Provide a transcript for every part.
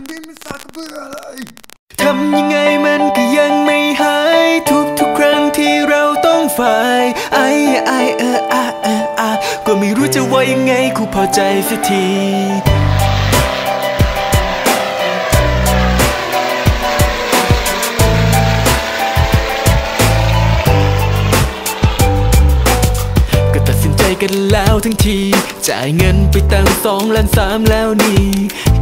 การบินไม่สักเบื่อเลยทำยังไงมันก็ยังไม่หาย ทุกทุกครั้งที่เราต้องฝ่ายไอไอเอออะเอออะก็ไม่รู้จะว่ายังไงกูพอใจสักทีก็ตัดสินใจกันแล้วทั้งที จ่ายเงินไปตั้งสองล้านสามแล้วนี่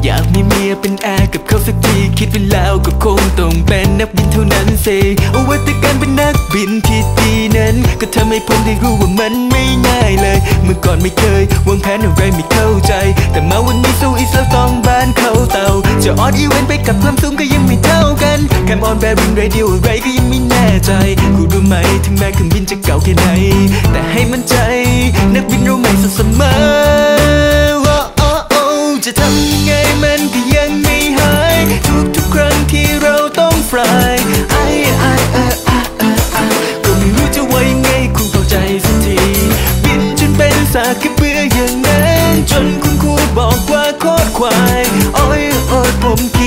อยากมีเมียเป็นแอร์กับเขาสักที คิดไปแล้วก็คงต้องเป็นนักบินเท่านั้นเซเอาไว้แต่การเป็นนักบินที่ดีนั้น ก็ทำให้ผมได้รู้ว่ามันไม่ง่ายเลย เมื่อก่อนไม่เคยวางแผนอะไรไม่เข้าใจ แต่มาวันนี้สู้อีสแล้วต้องบ้านเขาเตาจะออดอีเวนไปกับความสูงก็ยังไม่เท่ากันแคมออนแบริ่งเรดิโออะไรก็ยังไม่แน่ใจ กูรู้ไหมถึงแม้เครื่องบินจะเก่าแค่ไหนแต่ให้มันใจ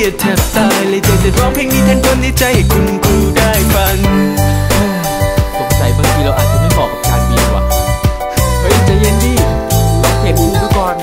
ยดแทบตายเลยแต่จะร้องเพลงนี้แทนความในใจให้คุณครูได้ฟังสงสัยบางทีเราอาจจะไม่เหมาะกับการบินว่ะเฮ้ยใจเย็นดิลองเปลี่ยนมุมดูก่อน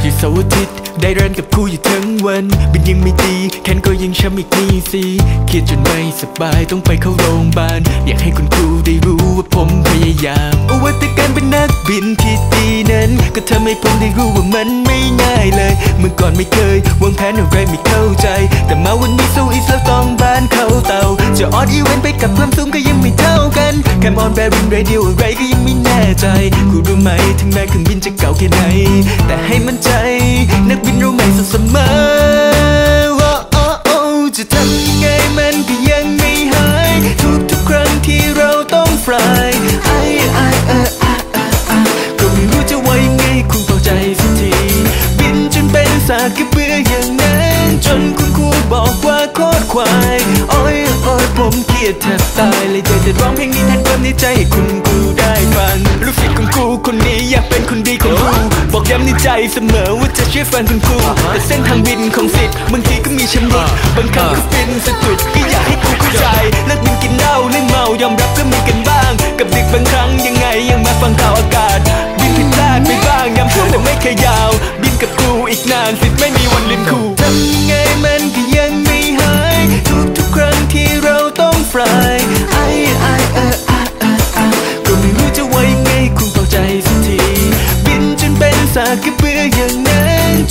อยู่เสาร์อาทิตย์ได้เรียนกับครูอยู่ทั้งวัน บินยังไม่ดีแขนก็ยังช้ำอีกนี่สิเครียดจนไม่สบายต้องไปเข้าโรงพยาบาล อยากให้คุณครูได้รู้ว่าผมพยายามเอาไว้แต่การเป็นนักบินที่ดีนั้น ก็ทำให้ผมได้รู้ว่ามันไม่ง่ายเลย เมื่อก่อนไม่เคยวางแผนอะไรไม่เข้าใจ แต่มาวันนี้สู้อีกแล้วต้องบ้านเขาเตา จะออดอีเวนต์ไปกับความสูงก็ยังไม่เท่ากันแคมออนแบริ่งเรดิโออะไรก็ยังไม่แน่ใจคุณรู้ไหมถึงแม้เครื่องบินจะเก่าแค่ไหน แต่ให้มันใจ นักบินเราไม่สดเสมอ ควายโอ้ยโอ้ยผมเกลียดแทบตายเลยแต่จะร้องเพลงนี้แทนความในใจให้คุณครูได้ฟังลูกศิษย์ของครูคนนี้อยากเป็นคนดีของครูบอกย้ำในใจเสมอว่าจะเชื่อฟังคุณครูแต่เส้นทางบินของศิษย์บางทีก็มีชำรุดบางครั้งก็ฟินสะดุดก็อยากให้ครูเข้าใจเลิกบินกินเหล้าเล่นเมายอมรับก็มีกันบ้าง กับเด็กบางครั้งยังไงยังมาฟังข่าวอากาศบินผิดพลาดไปบ้างย้ำเพื่อแต่ไม่เคยยาว บินกับครูอีกนานสิทธิ์ไม่มีวันลืมครูทำยังไงมัน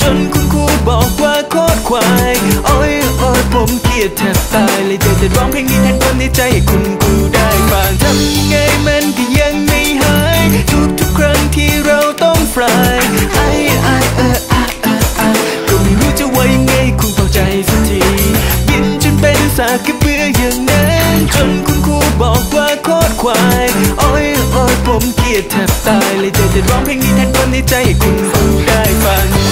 จนคุณครูบอกว่าโคตรควายโอ้ยโอ้ยผมเกลียดแทบตายเลยแต่จะร้องเพลงนี้แทนความในใจให้คุณครูได้ฟังทำยังไงมันก็ยังไม่หาย ทุกทุกครั้งที่เราต้องฟลายไอ้ไอเอออะเอออะก็ไม่รู้จะว่ายังไงคุณเข้าใจสักทีบินจนเป็นสากกระเบืออย่างนั้นจนคุณครูบอกว่าโคตรควายโอ้ยโอ้ยผมเกลียดแทบตายเลยแต่จะร้องเพลงนี้แทนความในใจให้คุณครูได้ฟัง